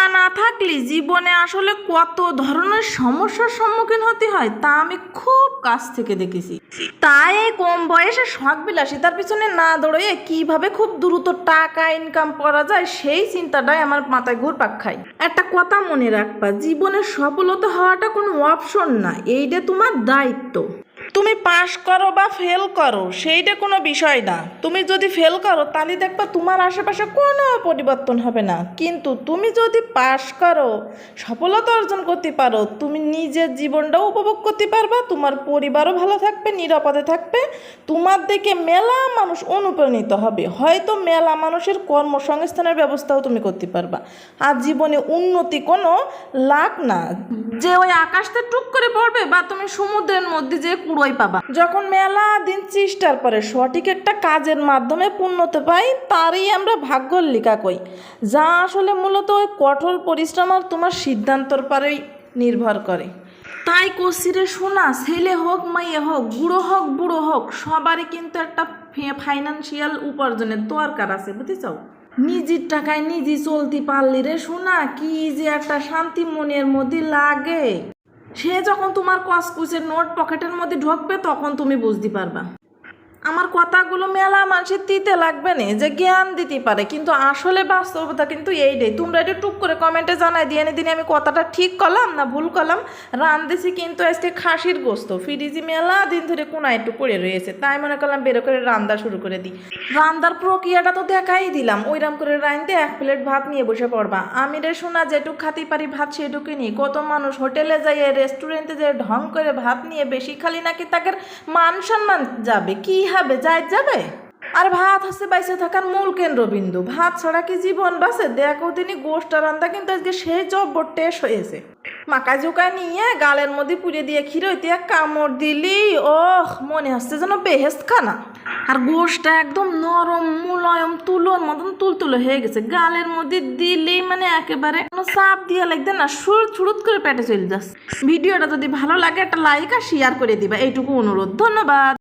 তা না থাকলে জীবনে আসলে কত ধরনের সমস্যার সম্মুখীন হতে হয় তা আমি খুব কাছ থেকে দেখেছি। তাই কম বয়সে শখ বিলাসিতার পিছনে না দৌড়িয়ে কীভাবে খুব দ্রুত টাকা ইনকাম করা যায় সেই চিন্তাটাই আমার মাথায় ঘুরপাক খায়। একটা কথা মনে রাখবা, জীবনে সফলতা হওয়াটা কোনো অপশন না, এইটা তোমার দায়িত্ব। তুমি পাশ করো বা ফেল করো, সেইটা কোনো বিষয় না। তুমি যদি ফেল করো, তাহলে দেখবা তোমার আশেপাশে কোনো পরিবর্তন হবে না। কিন্তু তুমি যদি পাশ করো, সফলতা অর্জন করতে পারো, তুমি নিজের জীবনটাও উপভোগ করতে পারবা, তোমার পরিবারও ভালো থাকবে, নিরাপদে থাকবে, তোমার দিকে মেলা মানুষ অনুপ্রাণিত হবে। হয়তো মেলা মানুষের কর্মসংস্থানের ব্যবস্থাও তুমি করতে পারবা। আর জীবনে উন্নতি কোনো লাখ না। যে ওই আকাশতে টুক করে পড়বে বা তুমি সমুদ্রের মধ্যে যে কুড়োই পাবা। যখন মেলা দিন চেষ্টার পরে সঠিক একটা কাজের মাধ্যমে পূর্ণতে পাই, তারই আমরা ভাগ্যর লিখা কই। যা আসলে মূলত ওই কঠোর পরিশ্রম আর তোমার সিদ্ধান্তর পরেই নির্ভর করে। তাই কসিরে শোনা ছেলে হোক মাইয়ে হোক, বুড়ো হোক বুড়ো হোক, সবারই কিন্তু একটা ফাইনান্সিয়াল উপার্জনের দরকার আছে, বুঝেছ? নিজের টাকায় নিজে চলতে পারলি রে শোনা কি যে একটা শান্তি মনের মধ্যে লাগে। সে যখন তোমার কসকুচের নোট পকেটের মধ্যে ঢুকবে তখন তুমি বুঝতে পারবা। আমার কথাগুলো মেলা মানুষের দিতে লাগবে না, যে জ্ঞান দিতে পারে। কিন্তু আসলে বাস্তবতা কিন্তু এইটাই। তোমরা একটু টুক করে কমেন্টে জানাই, দিয়ে নি দিন আমি কথাটা ঠিক করলাম না ভুল করলাম? রান্ধেছি কিন্তু আজকে খাসির গোস্ত। ফ্রিজি মেলা দিন ধরে কোনা একটু পড়ে রয়েছে। তাই মনে করলাম বেরো করে রান্না শুরু করে দিই। রান্নার প্রক্রিয়াটা তো দেখাই দিলাম। ওইরাম করে রাঁধতে এক প্লেট ভাত নিয়ে বসে পড়বা। আমি রে শোনা যেটুক খাতে পারি ভাত সেটুকুই নিই। কত মানুষ হোটেলে যাইয়ে, রেস্টুরেন্টে যে ঢং করে ভাত নিয়ে বেশি খালি নাকি তাকে মান সম্মান যাবে? কি হবে যাই যাবে। আর ভাত হচ্ছে বাইসে থাকার মূল কেন্দ্রবিন্দু। ভাত ছাড়া কি জীবন বাসে দেখো তিনি গোষ্ঠটা রান্না কিন্তু আজকে সেই জব্বর টেস্ট হয়েছে। মাকা জোকা নিয়ে গালের মধ্যে পুড়ে দিয়ে খিরইতে এক কামড় দিলি। ওহ, মনে হচ্ছে যেন বেহেস্ত খানা আর গোষ্ঠটা একদম নরম, মুলায়ম, তুলোর মতন তুলতুলো হয়ে গেছে। গালের মধ্যে দিলেই মানে একেবারে কোনো চাপ দিয়ে লাগবে না, সুর ছুড়ুত করে পেটে চলে যাচ্ছে। ভিডিওটা যদি ভালো লাগে একটা লাইক আর শেয়ার করে দিবা। এইটুকু অনুরোধ। ধন্যবাদ।